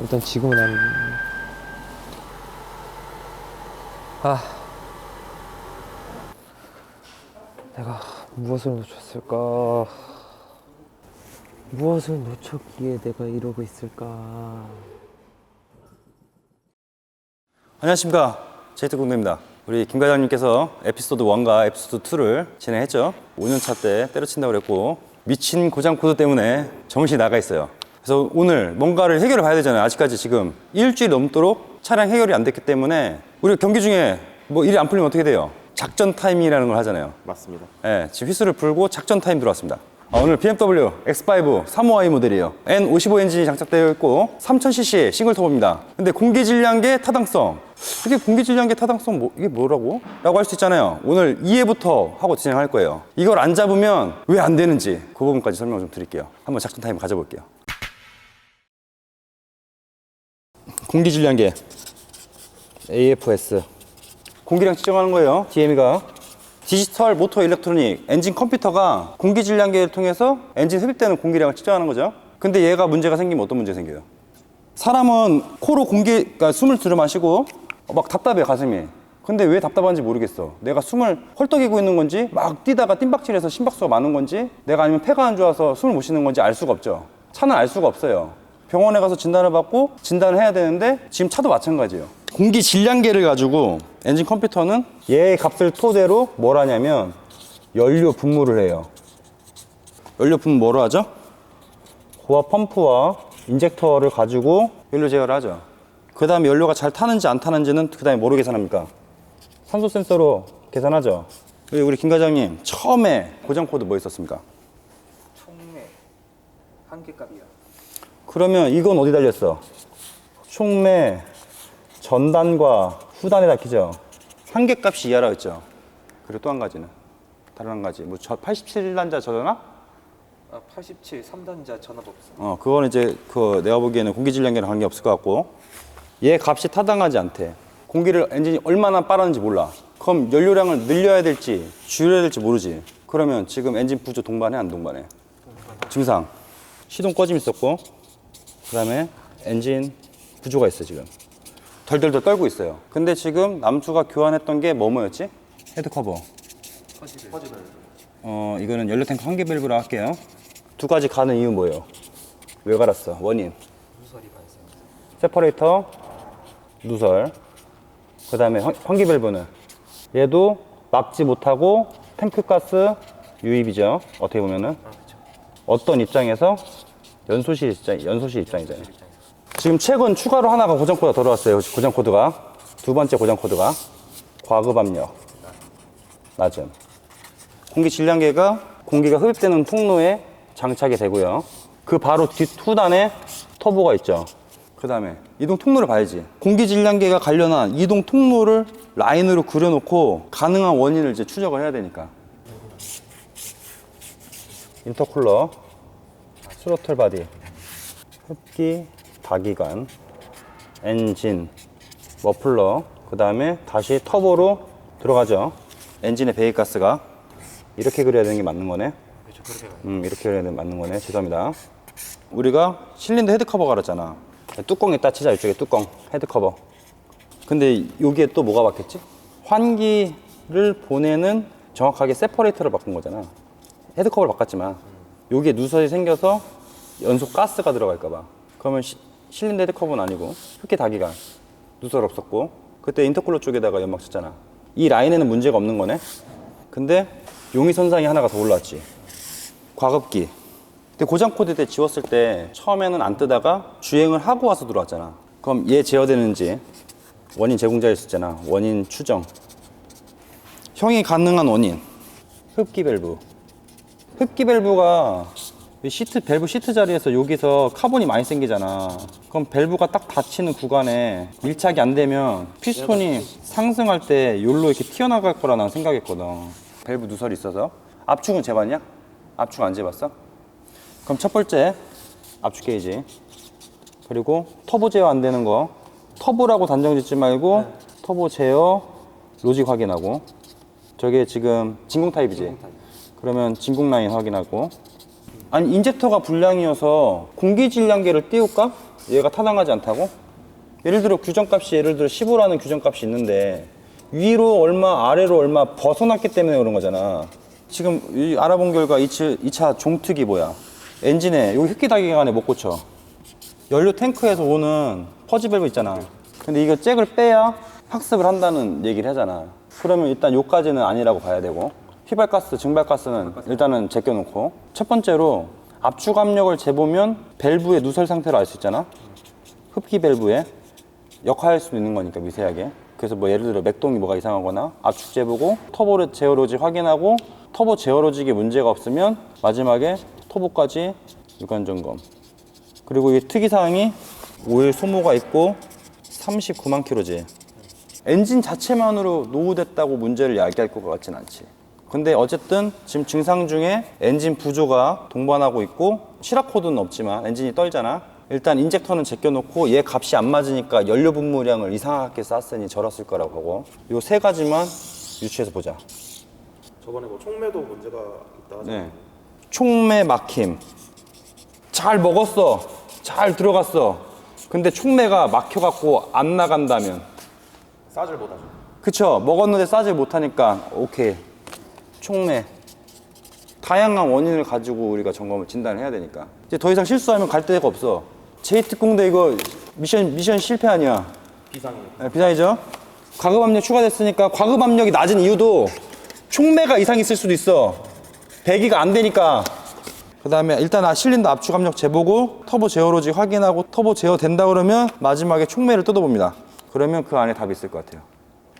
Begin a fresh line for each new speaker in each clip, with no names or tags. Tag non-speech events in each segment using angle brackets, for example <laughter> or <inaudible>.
일단 지금은 안. 아. 내가 무엇을 놓쳤을까? 무엇을 놓쳤기에 내가 이러고 있을까?
안녕하십니까 제이트 공대입니다 우리 김 과장님께서 에피소드 1과 에피소드 2를 진행했죠 5년차 때 때려친다고 그랬고 미친 고장 코드 때문에 정신이 나가 있어요 그래서 오늘 뭔가를 해결을 봐야 되잖아요 아직까지 지금 일주일 넘도록 차량 해결이 안 됐기 때문에 우리 경기 중에 뭐 일이 안 풀리면 어떻게 돼요 작전 타임이라는 걸 하잖아요
맞습니다.
예, 지금 휘슬을 불고 작전 타임 들어왔습니다. 아, 오늘 BMW X5 35i 모델이에요. N55 엔진이 장착되어 있고 3000cc 싱글 터보입니다. 근데 공기 질량계 타당성. 이게 공기 질량계 타당성 뭐, 이게 뭐라고? 라고 할 수 있잖아요. 오늘 2회부터 하고 진행할 거예요. 이걸 안 잡으면 왜 안 되는지 그 부분까지 설명을 좀 드릴게요. 한번 작전 타임 가져볼게요. 공기 질량계 AFS 공기량 측정하는 거예요. DM이가 디지털 모터 일렉트로닉 엔진 컴퓨터가 공기 질량계를 통해서 엔진 흡입되는 공기량을 측정하는 거죠. 근데 얘가 문제가 생기면 어떤 문제가 생겨요? 사람은 코로 공기, 그러니까 숨을 들여 마시고 막 답답해 가슴이. 근데 왜 답답한지 모르겠어. 내가 숨을 헐떡이고 있는 건지 막 뛰다가 뜀박질해서 심박수가 많은 건지 내가 아니면 폐가 안 좋아서 숨을 못 쉬는 건지 알 수가 없죠. 차는 알 수가 없어요. 병원에 가서 진단을 받고 진단을 해야 되는데 지금 차도 마찬가지예요. 공기 질량계를 가지고 엔진 컴퓨터는 얘의 값을 토대로 뭘 하냐면 연료 분무를 해요. 연료 분무 뭐로 하죠? 고압 펌프와 인젝터를 가지고 연료 제어를 하죠. 그 다음에 연료가 잘 타는지 안 타는지는 그 다음에 뭐로 계산합니까? 산소 센서로 계산하죠. 우리 우리 김 과장님 처음에 고장 코드 뭐 있었습니까?
총매 한계값이야.
그러면 이건 어디 달렸어? 총매 전단과 후단에다 끼죠. 한계값이 이하라고 했죠. 그리고 또 한 가지는 다른 한 가지 뭐 87단자 전화?
아, 87 3단자 전압 없어.
어 그거는 이제 그 내가 보기에는 공기 질량계랑 관계 없을 것 같고 얘 값이 타당하지 않대. 공기를 엔진이 얼마나 빠르는지 몰라. 그럼 연료량을 늘려야 될지 줄여야 될지 모르지. 그러면 지금 엔진 부조 동반해 안 동반해? 증상 시동 꺼짐 있었고 그다음에 엔진 부조가 있어 지금 덜덜덜 떨고 있어요. 근데 지금 남수가 교환했던 게 뭐뭐였지? 헤드 커버. 어 이거는 연료 탱크 한개 밸브로 할게요. 두 가지 가는 이유 뭐예요? 왜 갈았어? 원인. 세퍼레이터, 누설. 그 다음에 환기 밸브는 얘도 막지 못하고 탱크 가스 유입이죠. 어떻게 보면은 어떤 입장에서 연소실 입장, 연소실 입장이잖아요. 지금 최근 추가로 하나가 고장 코드가 들어왔어요. 고장 코드가 두 번째 고장 코드가 과급 압력 낮음. 공기 질량계가 공기가 흡입되는 통로에 장착이 되고요. 그 바로 뒷 후단에 터보가 있죠. 그 다음에 이동 통로를 봐야지. 공기 질량계가 관련한 이동 통로를 라인으로 그려놓고 가능한 원인을 이제 추적을 해야 되니까. 인터쿨러, 스로틀 바디, 흡기, 다기관, 엔진, 머플러, 그 다음에 다시 터보로 들어가죠. 엔진의 배기가스가 이렇게 그려야 되는 게 맞는 거네. 음, 이렇게 그려야 되는 게 맞는 거네. 죄송합니다. 우리가 실린더 헤드 커버 갈았잖아. 뚜껑에 따치자 이쪽에 뚜껑 헤드 커버. 근데 여기에 또 뭐가 박혔지? 환기를 보내는 정확하게 세퍼레이터를 바꾼 거잖아. 헤드 커버를 바꿨지만 여기에 누설이 생겨서 연속 가스가 들어갈까 봐. 그러면 시- 헤드 커버는 아니고 흡기 다기관 누설 없었고 그때 인터쿨러 쪽에다가 연막 쳤잖아. 이 라인에는 문제가 없는 거네. 근데 용의 선상이 하나가 더 올라왔지. 과급기. 근데 고장 코드 때 지웠을 때 처음에는 안 뜨다가 주행을 하고 와서 들어왔잖아. 그럼 얘 제어되는지 원인 제공자 있었잖아. 원인 추정. 형이 가능한 원인. 흡기 밸브. 흡기 밸브가 이 시트 밸브 시트 자리에서 여기서 카본이 많이 생기잖아. 그럼 밸브가 딱 닫히는 구간에 밀착이 안 되면 피스톤이 상승할 때 요로 이렇게 튀어나갈 거라 난 생각했거든. 밸브 누설이 있어서 압축은 재봤냐? 압축 안 재봤어? 그럼 첫 번째 압축 게이지 그리고 터보 제어 안 되는 거 터보라고 단정 짓지 말고 터보 제어 로직 확인하고 저게 지금 진공 타입이지 그러면 진공 라인 확인하고 아니 인젝터가 불량이어서 공기 질량계를 띄울까? 얘가 타당하지 않다고? 예를 들어 규정값이 예를 들어 15라는 규정값이 있는데 위로 얼마 아래로 얼마 벗어났기 때문에 그런 거잖아. 지금 이 알아본 결과 이차 종특이 뭐야? 엔진에 여기 흡기다기관에 못 고쳐. 연료 탱크에서 오는 퍼지 밸브 있잖아. 근데 이거 잭을 빼야 학습을 한다는 얘기를 하잖아. 그러면 일단 요까지는 아니라고 봐야 되고 휘발가스, 증발가스는 일단은 제껴놓고 첫 번째로 압축 압력을 재보면 밸브의 누설 상태를 알 수 있잖아. 흡기 밸브에 역할할 수도 있는 거니까 미세하게. 그래서 뭐 예를 들어 맥동이 뭐가 이상하거나 압축 재보고 터보 제어로직 확인하고 터보 제어로직에 문제가 없으면 마지막에 터보까지 유관 점검. 그리고 이 특이사항이 오일 소모가 있고 39만 킬로지. 엔진 자체만으로 노후됐다고 문제를 야기할 것 같진 않지. 근데 어쨌든 지금 증상 중에 엔진 부조가 동반하고 있고 실압 코드는 없지만 엔진이 떨잖아. 일단 인젝터는 제껴놓고 얘 값이 안 맞으니까 연료 분무량을 이상하게 쌌으니 절었을 거라고 하고 요 세 가지만 유추해서 보자.
저번에 뭐 총매도 문제가 있다.
네. 총매 막힘. 잘 먹었어. 잘 들어갔어. 근데 총매가 막혀갖고 안 나간다면.
싸질 못하죠.
그쵸. 먹었는데 싸질 못하니까, 오케이. 총매. 다양한 원인을 가지고 우리가 점검을 진단을 해야 되니까. 이제 더 이상 실수하면 갈 데가 없어. 제이특공대 이거 미션, 미션 실패 아니야.
비상이.
네, 비상이죠. 과급 압력 추가됐으니까 과급 압력이 낮은 이유도 촉매가 이상 있을 수도 있어. 배기가 안 되니까. 그 다음에 일단 아, 실린더 압축 압력 재보고 터보 제어로지 확인하고 터보 제어 된다 그러면 마지막에 촉매를 뜯어봅니다. 그러면 그 안에 답이 있을 것 같아요.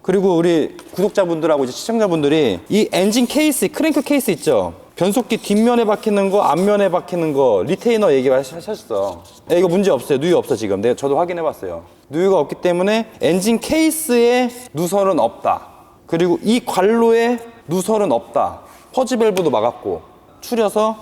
그리고 우리 구독자분들하고 이제 시청자분들이 이 엔진 케이스, 크랭크 케이스 있죠? 변속기 뒷면에 박히는 거, 앞면에 박히는 거, 리테이너 얘기 하셨어. 예, 이거 문제 없어요. 누유 없어, 지금. 내가 저도 확인해 봤어요. 누유가 없기 때문에 엔진 케이스에 누설은 없다. 그리고 이 관로에 누설은 없다. 퍼지 밸브도 막았고, 추려서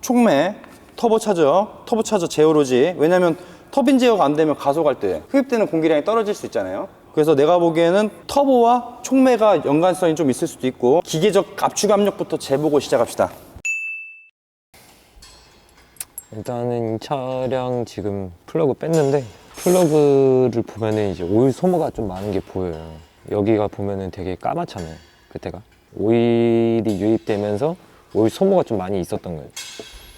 촉매, 터보 차저, 터보 차저 제어로지. 왜냐면 터빈 제어가 안 되면 가속할 때 흡입되는 공기량이 떨어질 수 있잖아요. 그래서 내가 보기에는 터보와 촉매가 연관성이 좀 있을 수도 있고 기계적 압축 압력부터 재보고 시작합시다.
일단은 이 차량 지금 플러그 뺐는데 플러그를 보면은 이제 오일 소모가 좀 많은 게 보여요. 여기가 보면은 되게 까맣잖아요. 그때가 오일이 유입되면서 오일 소모가 좀 많이 있었던 거예요.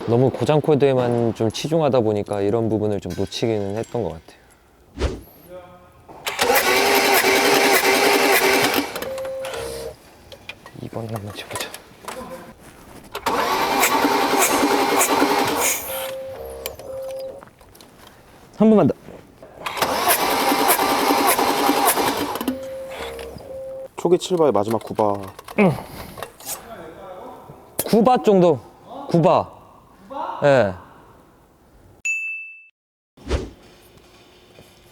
너무 고장 코드에만 좀 치중하다 보니까 이런 부분을 좀 놓치기는 했던 것 같아요. 이번 한번 쳐보자. 한 번만 더.
초기 7바에 마지막 9바.
9바 정도. 9바. 예.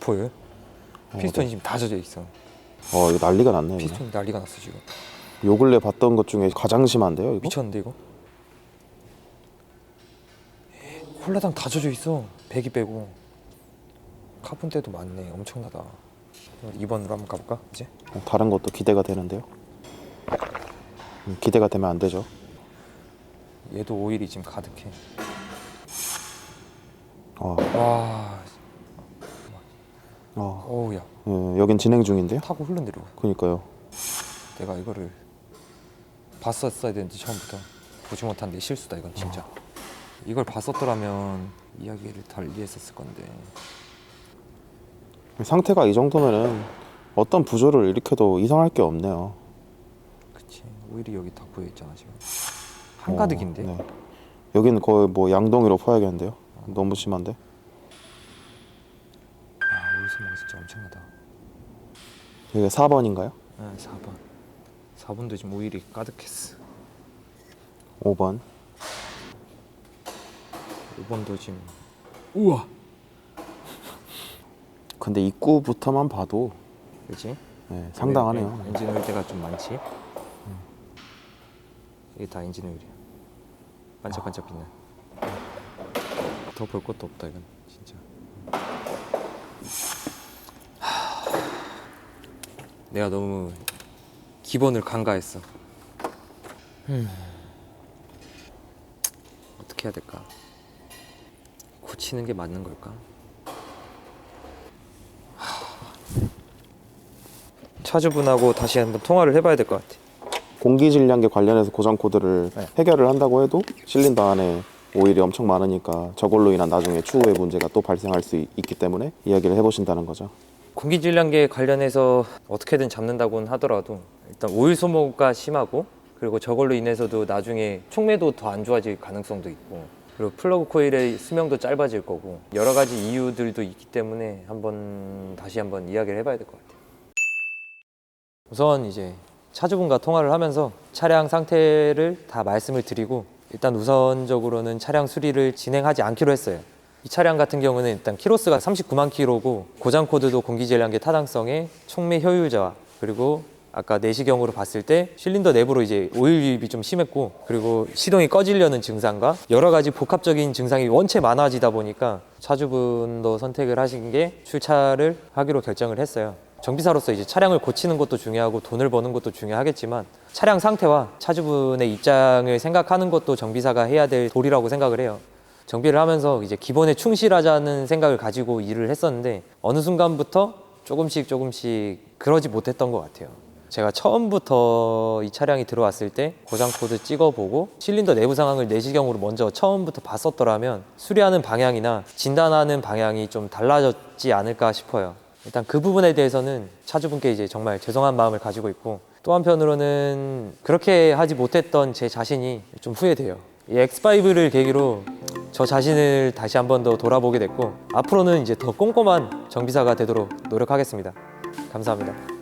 보여요? 피스톤이 지금 다 젖어 있어.
어 이거 난리가 났네. 그냥.
피스톤이 난리가 났어 지금.
요 근래 봤던 것 중에 가장 심한데요 이거?
미쳤는데 이거? 홀라당 다 젖어 있어. 배기 빼고. 카본 때도 많네. 엄청나다. 2번으로 한번 가볼까? 이제?
어, 다른 것도 기대가 되는데요. 음, 기대가 되면 안 되죠.
얘도 오일이 지금 가득해.
어,
와,
어,
어우야.
예, 여긴 진행 중인데요.
타고 흘러내려.
그니까요.
내가 이거를 봤었어야 되는데 처음부터 보지 못한 내 실수다 이건 진짜 이걸 봤었더라면 이야기를 달리 했었을 건데
상태가 이 정도면은 어떤 부조를 일으켜도 이상할 게 없네요.
그치 오일이 여기 다 보여있잖아 지금 한가득인데
어, 네. 여기는 거의 뭐 양동이로 퍼야겠는데요. 너무 심한데.
아 오일 소모가 진짜 엄청나다
여기 4번인가요?
네 4번 4번도 지금 오일이 가득했어.
5번.
5번도 지금. 우와. <laughs>
근데 입구부터만 봐도
그치?
네, 상당하네요.
엔- 엔진 오일 때가 좀 많지? 이게 다 엔진 오일이야 반짝반짝 빛나. 더 볼 것도 없다 이건 진짜. 하... 내가 너무 기본을 간과했어. 음. 어떻게 해야 될까? 고치는 게 맞는 걸까? 차주분하고 다시 한번 통화를 해봐야 될 것 같아.
공기 질량계 관련해서 고장 코드를
네.
해결을 한다고 해도 실린더 안에 오일이 엄청 많으니까 저걸로 인한 나중에 추후에 문제가 또 발생할 수 있, 기 때문에 이야기를 해보신다는 거죠.
공기 질량계 관련해서 어떻게든 잡는다고는 하더라도 일단 오일 소모가 심하고 그리고 저걸로 인해서도 나중에 촉매도 더 안 좋아질 가능성도 있고 그리고 플러그 코일의 수명도 짧아질 거고 여러 가지 이유들도 있기 때문에 한번 다시 한번 이야기를 해봐야 될 것 같아요. 우선 이제 차주분과 통화를 하면서 차량 상태를 다 말씀을 드리고 일단 우선적으로는 차량 수리를 진행하지 않기로 했어요. 이 차량 같은 경우는 일단 키로수가 39만 킬로고 고장 코드도 공기질량계 타당성에 촉매 효율자와 그리고 아까 내시경으로 봤을 때 실린더 내부로 이제 오일 유입이 좀 심했고 그리고 시동이 꺼지려는 증상과 여러 가지 복합적인 증상이 원체 많아지다 보니까 차주분도 선택을 하신 게 출차를 하기로 결정을 했어요. 정비사로서 이제 차량을 고치는 것도 중요하고 돈을 버는 것도 중요하겠지만 차량 상태와 차주분의 입장을 생각하는 것도 정비사가 해야 될 도리라고 생각을 해요. 정비를 하면서 이제 기본에 충실하자는 생각을 가지고 일을 했었는데 어느 순간부터 조금씩 조금씩 그러지 못했던 것 같아요. 제가 처음부터 이 차량이 들어왔을 때 고장 코드 찍어보고 실린더 내부 상황을 내시경으로 먼저 처음부터 봤었더라면 수리하는 방향이나 진단하는 방향이 좀 달라졌지 않을까 싶어요. 일단 그 부분에 대해서는 차주분께 이제 정말 죄송한 마음을 가지고 있고 또 한편으로는 그렇게 하지 못했던 제 자신이 좀 후회돼요. 이 X5를 계기로 저 자신을 다시 한 번 더 돌아보게 됐고 앞으로는 이제 더 꼼꼼한 정비사가 되도록 노력하겠습니다. 감사합니다.